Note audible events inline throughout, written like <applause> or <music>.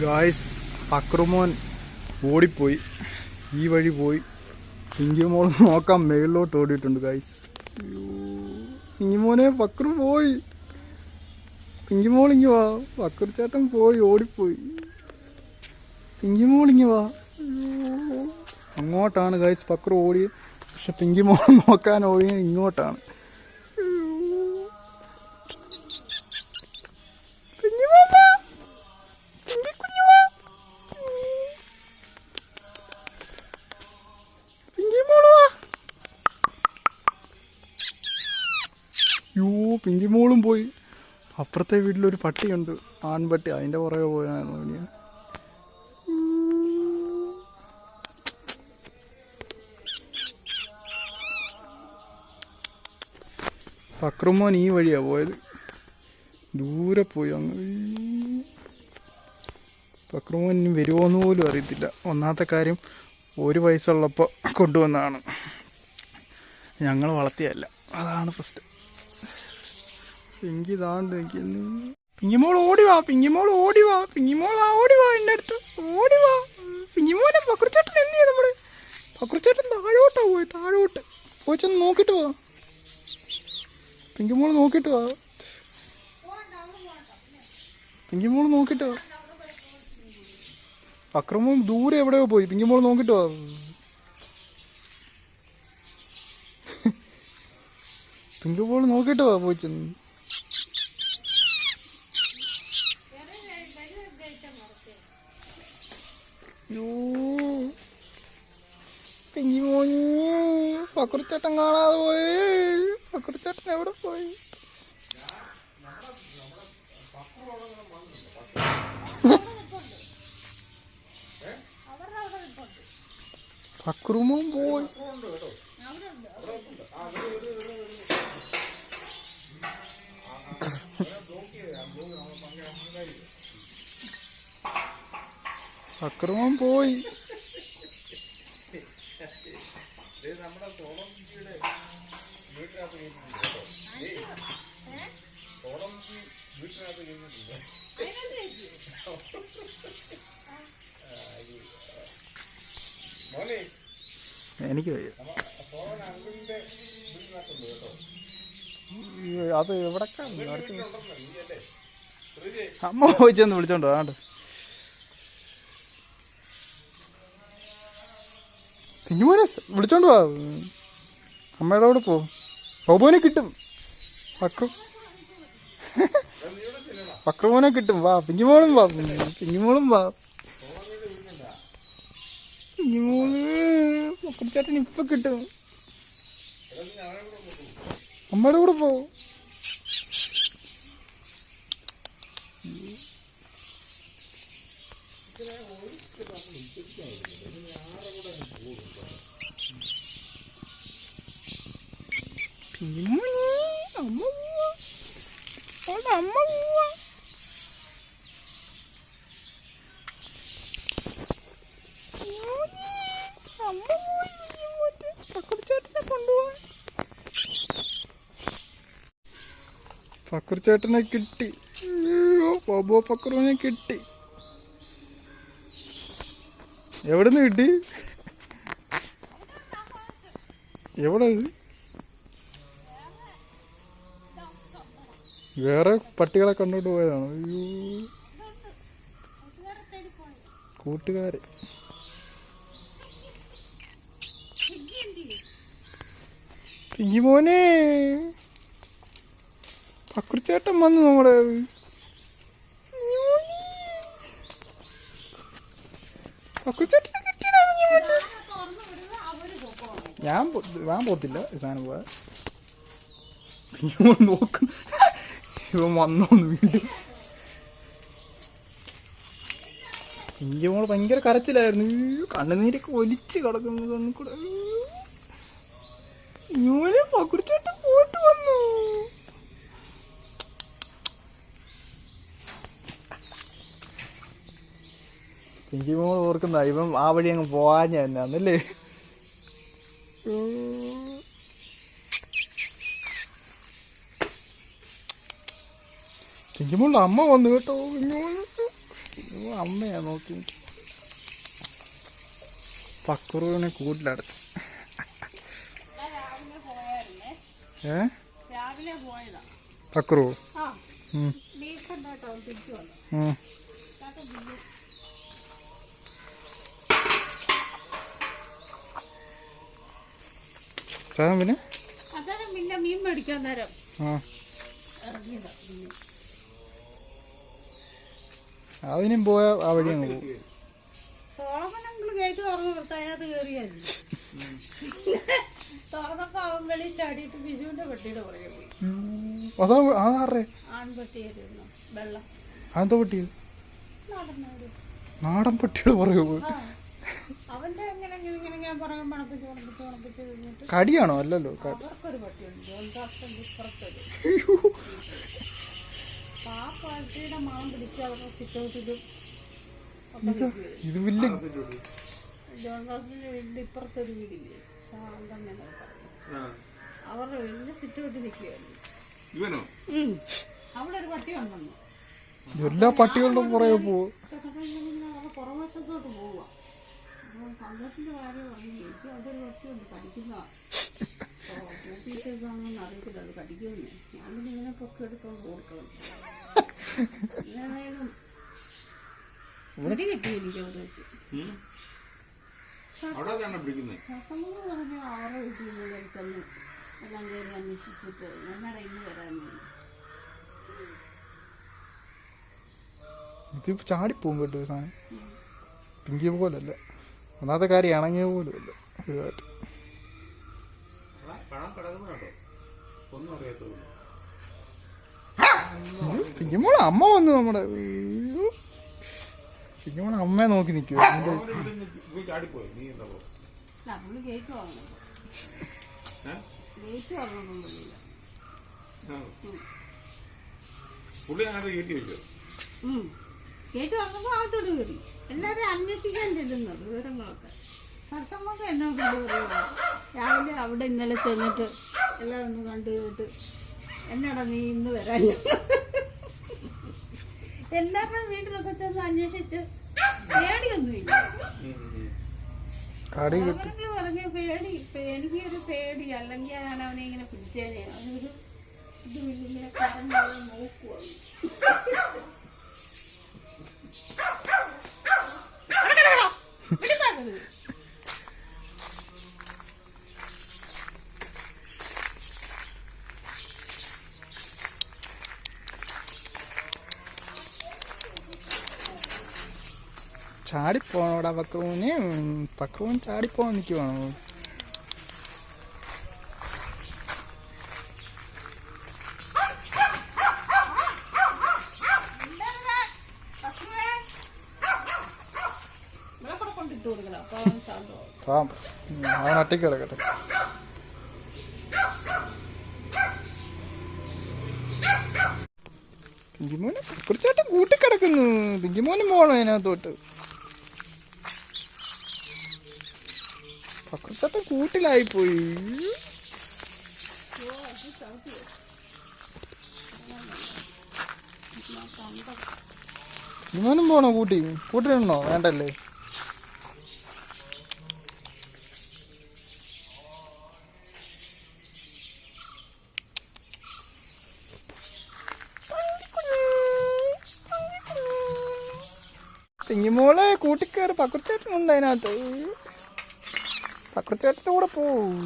Guys അക്രമോൻ ഓടിപ്പോയി. ഈ വഴി പോയി. ഇങ്ങിമോൾ നോക്കാൻ മേളിലോട്ട് ഓടിയിട്ടുണ്ട് ഗായ്സ് ഇങ്ങിമോനെ പക്രു പോയി. പിങ്കിമോൾ ഇങ്ങ് വാ. പക്രു ചേട്ടൻ പോയി ഓടിപ്പോയി. പിങ്കിമോൾ ഇങ്ങ് വാ. അങ്ങോട്ടാണ് ഗായ്സ് പക്രു ഓടി. പക്ഷെ പിങ്കിമോൾ നോക്കാൻ ഓടി ഇങ്ങോട്ടാണ്. പിങ്കിമോളും പോയി. അപ്പുറത്തെ വീട്ടിലൊരു പട്ടിയുണ്ട്. ആൺപട്ടി. അതിന്റെ പുറകെ പോയാണ് പിന്നെ പക്രമോൻ ഈ വഴിയാണ് പോയത്. ദൂരെ പോയി അങ്ങ്. പക്രമോൻ ഇനി വരുമോന്ന് പോലും അറിയത്തില്ല. ഒന്നാമത്തെ കാര്യം ഒരു വയസ്സുള്ളപ്പോൾ കൊണ്ടുവന്നതാണ്. ഞങ്ങൾ വളർത്തിയല്ല അതാണ് പ്രശ്നം. പിങ്കി താണ്ട് നിൽക്കുന്നു പിങ്കിമോൾ ഓടി വാ പിങ്കിമോൾ ഓടി വാ പിങ്കിമോൾ ആ ഓടി എന്റെ അടുത്ത്. ഓടി വാ. പിങ്കിമോനെ പക്രച്ചേട്ടൻ എന്ത് ചെയ്യാ നമ്മൾ? പക്രച്ചേട്ടൻ താഴോട്ടാ പോയി താഴോട്ട്. പോയി ചെന്ന് നോക്കിട്ട് വാ. പിങ്കിമോൾ നോക്കിട്ട് വാ. പിങ്കിമോൾ നോക്കിട്ട് വാ. അക്രമം ദൂരെ എവിടെയോ പോയി. പിങ്കിമോൾ നോക്കിട്ട് വാ. പിങ്കിമോൾ നോക്കിട്ട് വാ പോയി പക്കുറിച്ചേട്ടൻ കാണാതെ പോയി. അക്കുറിച്ചേട്ടൻ എവിടെ പോയി? പക്രുമും പോയി. അക്രമം പോയി. എനിക്ക് വയ്യ അത് എവിടെ അമ്മ ചോദിച്ചെന്ന് ചെന്ന് വിളിച്ചോണ്ടോ അതാണ്ട് കുഞ്ഞുമോനെ വിളിച്ചോണ്ട് വാ. അമ്മയുടെ അവിടെ പോ. ബോബോനെ കിട്ടും. പക്രു പക്രുമോനെ <laughs> കിട്ടും. വാ പിഞ്ഞുമോളും വാ. പിഞ്ഞുമോളും വാ. പിഞ്ഞുമോൾ പക്രുച്ചേട്ടൻ ഇപ്പൊ കിട്ടും. അമ്മയുടെ കൂടെ പോ. പിന്നെ അമ്മ പോവാ അമ്മ പോവാ പക്രുച്ചേട്ടനെ കിട്ടി. അയ്യോ ബോബോ പക്രുവിനെ കിട്ടി. എവിടുന്ന് കിട്ടി? എവിടെ വേറെ പട്ടികളെ കണ്ടോണ്ട് പോയതാണ്? അയ്യോ. കൂട്ടുകാര്. പിങ്കി മോനെ പക്കുറിച്ചേട്ടൻ വന്നു നമ്മുടെ. ഞാൻ ഞാൻ പോത്തില്ല സാധനം പോവാ നോക്കും ഇവൻ വന്നോന്ന് വീണ്ടും. പിങ്കി മോൾ ഭയങ്കര കരച്ചിലായിരുന്നു. കണ്ണുനീരൊക്കെ ഒലിച്ച് കിടക്കുന്നു കണ്ണിൽ കൂടെ. പോയിട്ട് വന്നു. പിങ്കി മോൾ ഓർക്കുന്ന ഇവൻ ആ വഴി അങ്ങ് പോവാഞ്ഞ എന്നല്ലേ പിങ്കിമോളുടെ അമ്മ വന്നു കേട്ടോ. അമ്മയാ നോക്കി. പക്കുറുവിനെ കൂട്ടിലടച്ച്. ഏ? പക്കുറു ആ. ഉം, ചേട്ടൻ പിന്നെ? പിന്നെ മീൻ മേടിക്കാൻ നേരം. അതിനും പോയ ആ വഴി അങ്ങ് പോകും വെളിയിൽ ചാടിയിട്ട് പുറകെ പോയി. അതാ അതാറേ അതെന്താ നാടൻ അവന്റെ ഇങ്ങനെ ഇങ്ങനെ ഞാൻ പുറകെ മണപ്പിച്ച് മണപ്പിച്ച് മണപ്പിച്ച് കഴിഞ്ഞിട്ട് കടിയാണോ? അല്ലല്ലോ ക- അവർക്കൊരു പട്ടിയുണ്ട്. ജോൺദാസിന്റെ ഇപ്പുറത്തൊരു. അയ്യോ. അപ്പൊ ആ പട്ടിയുടെ മണം പിടിച്ച് അവരുടെ സിറ്റൗട്ടിലും ഒക്കെ ഇത് വലിയ ജോൺദാസിന്റെ വീടിന്റെ ഇപ്പുറത്തൊരു വീടില്ലേ? ശാന്തം എന്നൊക്കെ പറയും. അവരുടെ വീടിന്റെ സിറ്റൗട്ടിൽ നിൽക്കുകയായിരുന്നു ഇവനോ? അവിടെ ഒരു പട്ടി ഉണ്ടെന്നു. എല്ലാ പട്ടികളുടെ പുറകെ പോവാ. പുറവശത്തോട്ട് പോവുക. അപ്പോൾ സന്തോഷിന്റെ കാര്യം പറഞ്ഞു എനിക്ക് അതൊരു പട്ടിയുണ്ട് കടിക്കുന്ന കൂട്ടിയിട്ടേക്കാണെന്ന് അറിയത്തില്ല. അത് കടിക്കുമെന്ന് ഞാൻ പിന്നെ ഇങ്ങനെ പൊക്കെടുത്തോണ്ട് കൊടുക്കണം ഏതായാലും പിടി കിട്ടി എനിക്ക് അവിടെ വെച്ച്? പറഞ്ഞ വീട്ടിൽ നിന്ന് എല്ലാം കയറി അന്വേഷിച്ചിട്ട് എന്നാടാ ഇന്ന് വരാമെന്ന് ഇത് ചാടിപ്പോകും കേട്ടോ സാധനം. പിങ്കിയ പോലല്ല. ഒന്നാമത്തെ കാര്യം ഇണങ്ങിയ പോലും ഇല്ല. പിങ്കിമോളെ അമ്മ വന്നു നമ്മുടെ അയ്യോ. പിങ്കിമോളെ അമ്മയെ നോക്കി നിൽക്കുക പോയി ചാടിപ്പോയി നീ എന്താ പോ അല്ല പുള്ളി അങ്ങനെ കയറ്റി വെച്ചോ. കയറ്റി വന്നപ്പോ അകത്തോട്ട് കയറി എല്ലാവരും അന്വേഷിക്കാൻ ചെല്ലുന്നത് വിവരങ്ങളൊക്കെ. സത്സമ്മക്ക് എന്നെ കൊണ്ട് പറയുക രാവിലെ അവിടെ ഇന്നലെ ചെന്നിട്ട് എല്ലാം ഒന്ന് കണ്ടു കേട്ട് എന്നാടാ നീ ഇന്ന് വരാൻ? എല്ലാവരും വീട്ടിലൊക്കെ ചെന്ന് അന്വേഷിച്ച് പേടിയൊന്നുമില്ല. പറഞ്ഞ പേടി. ഇപ്പൊ എനിക്കൊരു പേടി. അല്ലെങ്കിൽ ഞാൻ അവനെ ഇങ്ങനെ പിടിച്ചേനെ. അവനൊരു ഇത് ഇങ്ങനെ കറങ്ങി നോക്കുക ചാടിപ്പോണോടാ പക്രൂന് പക്രൂൻ ചാടിപ്പോവാൻ നിൽക്കുവാണോ ഒറ്റയ്ക്ക് കിടക്കട്ടെ പിങ്കിമോനെ കുറിച്ചാട്ടം കൂട്ടിക്കിടക്കുന്നു. പിങ്കിമോനും പോകണം അതിനകത്തോട്ട്. പക്രച്ചാട്ടം കൂട്ടിലായി പോയി വിമാനം പോണോ കൂട്ടി? കൂട്ടിലുണ്ടോ വേണ്ടല്ലേ? പിങ്ങിമോളെ കൂട്ടിക്കയറി. പക്കുറിച്ചേട്ടനുണ്ട് അതിനകത്ത്. പക്കുറിച്ചേട്ടന്റെ കൂടെ പോവും.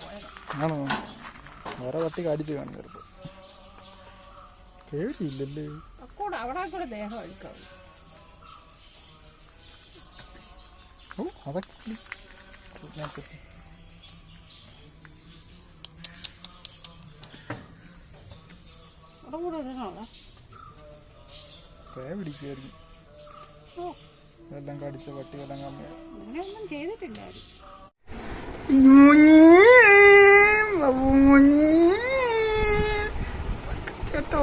പോയതാ. ആണോ? വേറെ വട്ടി കടിച്ചു കാണും കേട്ടില്ലല്ലേ പേടിയില്ലല്ലേ അഴുക്കാവും അതൊക്കെ ഇതിനകത്ത് അവിടെ കൂടെ ഇടണോടാ പിടിക്കുമായിരുന്നു എല്ലാം കടിച്ച പട്ടിയെല്ലാം കമ്മിയാണ് അങ്ങനെയൊന്നും ചെയ്തിട്ടില്ല ചേട്ടോ.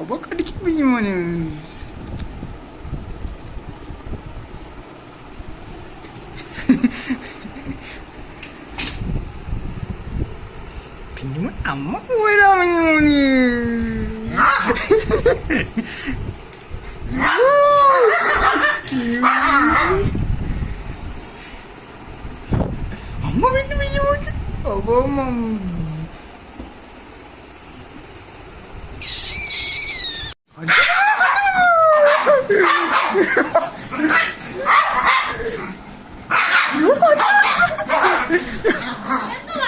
ബാബ കടിക്കും മോന് പിന്നെ മോൻ അമ്മ പോയതാ മോന് അമ്മ പിന്നെ പിന്നെ പോയിട്ട് അപ്പം